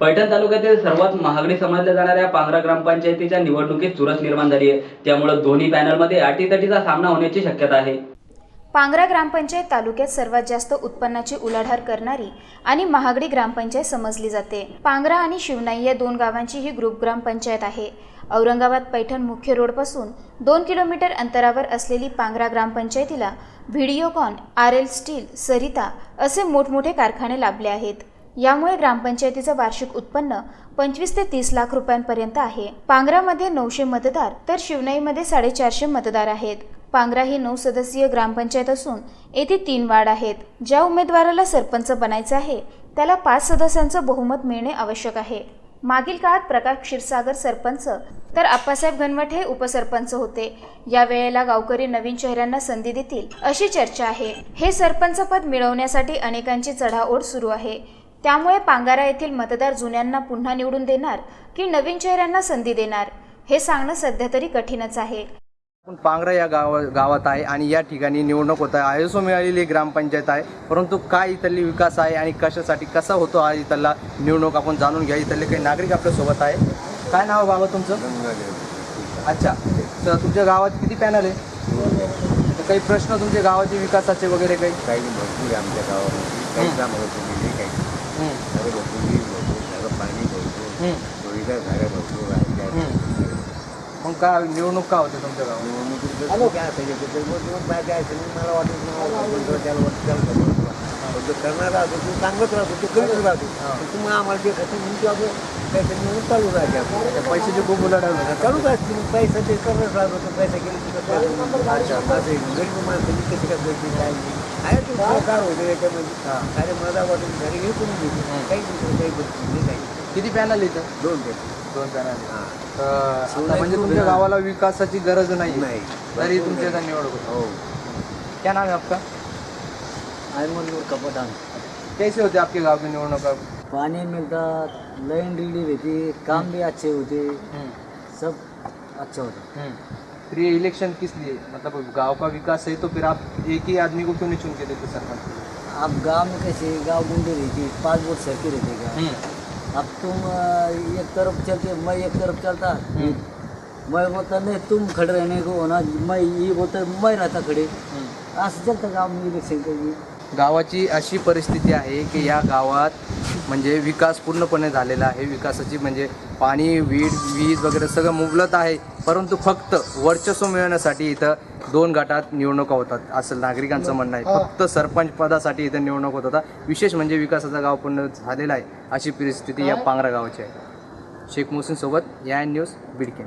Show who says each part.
Speaker 1: पैठण तालुक्यातील सर्वात महागडी समजल्या जाणाऱ्या पांढरा ग्रामपंचायतीच्या निवडणुकीत चुरस निर्माण झाली आहे. त्यामुळे दोन्ही पॅनलमध्ये अटीतटीचा सामना होण्याची शक्यता आहे.
Speaker 2: पांगरा ग्रामपंचायत तालुक्यात सर्वात जास्त उत्पन्नाची उलाढाल करणारी आणि महागडी ग्रामपंचायत समजली जाते. पांगरा आणि शिवनाई या दोन गावांची ही ग्रुप ग्रामपंचायत आहे. औरंगाबाद पैठण मुख्य रोडपासून दोन किलोमीटर अंतरावर असलेली पांगरा ग्रामपंचायतीला Videocon R L steel Sarita असे मोठमोठे कारखाने लाभले आहेत. यामुळे ग्रामपंचायतीचं वार्षिक उत्पन्न पंचवीस ते तीस लाख रुपयांपर्यंत आहे. पांगरामध्ये नऊशे मतदार तर शिवनाईमध्ये साडेचारशे मतदार आहेत. पांगरा ही नऊ सदस्यीय ग्रामपंचायत असून येथे तीन वार्ड आहेत. ज्या उमेदवाराला सरपंच बनायचं आहे त्याला पाच सदस्यांचं बहुमत मिळणे आवश्यक आहे. मागील काळात प्रकाश क्षीरसागर सरपंच तर आप्पासाहेब घनवट हे उपसरपंच होते. या वेळेला गावकरी नवीन चेहऱ्यांना संधी देतील अशी चर्चा आहे. हे सरपंच पद मिळवण्यासाठी अनेकांची चढाओढ सुरू आहे. त्यामुळे पांगारा येथील मतदार जुन्यांना पुन्हा निवडून देणार की नवीन चेहऱ्यांना संधी देणार हे सांगणं सध्या तरी कठीणच आहे.
Speaker 3: आपण पांगरा या गाव गावात आहे आणि या ठिकाणी निवडणूक होत आहे. आयोसो मिळालेली ग्रामपंचायत आहे परंतु काय इथली विकास आहे आणि कशासाठी कसा होतो हा इथला निवडणूक आपण जाणून घ्या. इथले काही नागरिक आपल्यासोबत आहे काय नाव आहे बाबा तुमचं? अच्छा. तर तुमच्या गावात किती पॅनल आहे? तर काही प्रश्न तुमच्या गावाचे विकासाचे वगैरे काही?
Speaker 4: काही आमच्या गावामध्ये. काही झाडं भरपूर वीज भरपूर झाडं पाणी भरपूर सोयीदार झाडं भरपूर
Speaker 3: हम्म. मग काय निवडणूक का होते तुमच्या गावात?
Speaker 4: निवडणुकीत काय असायचं? ते मग मग काय असेल? मला वाटत त्याला वाटतं त्याला तो करणारा असतो तो चांगलंच राहतो तो करीत राहतो. आम्हाला ते म्हणून तो आपलं काहीतरी म्हणून चालू राहते
Speaker 3: पैशाची खूप.
Speaker 4: चालूच असते मग पैसा ते करत राहतो तो पैसा गेला आहे. गरीब माणसांनी कसे काय पैसे काय. आहे तो होते याच्यामध्ये. अरे मला वाटून घरी हे करून घेतो काही दुसरं काही गोष्टी नाही काही
Speaker 3: किती पॅनल इथं?
Speaker 4: दोन
Speaker 3: दोन पॅनल
Speaker 4: हां.
Speaker 3: म्हणजे तुमच्या गावाला विकासाची गरज नाही.
Speaker 4: नाही.
Speaker 3: तरी तुमच्या निवड होते.
Speaker 4: हो
Speaker 3: क्या नाम है आपका?
Speaker 5: आयमन कपटान
Speaker 3: कैसे होते आपके गाँव की निवडणूक
Speaker 5: पानी मिलता लाइन रिलीज़ रहती काम भी अच्छे होते सब अच्छा होता।
Speaker 3: फिर ये इलेक्शन किस लिए? मतलब गाँव का विकास है तो फिर आप एक ही आदमी को क्यों नहीं चुन के देते सरपंच
Speaker 5: अब गाँव में कैसे गाँव गुंडे रहती पाँच वोट सरके रहते अब तुम एक तरफ़ चलते मैं एक तरफ़ चलता। मैं बोलता नहीं तुम खड़े रहने को होना मैं ये बोलता मैं रहता खड़े। आज चलतं गाँव में इलेक्शन कधी
Speaker 3: गावाची अशी परिस्थिती आहे की या गावात म्हणजे विकास पूर्णपणे झालेला आहे. विकासाची म्हणजे पाणी वीड वीज वगैरे सगळं मुबलत आहे. परंतु फक्त वर्चस्व मिळवण्यासाठी इथं दोन गटात निवडणुका होतात असं नागरिकांचं म्हणणं आहे. फक्त सरपंच पदासाठी इथं निवडणूक होत होता. विशेष म्हणजे विकासाचा गाव पूर्ण झालेला आहे अशी परिस्थिती या पांगरा गावाची आहे. शेख मोहसिन सोबत या न्यूज बिडके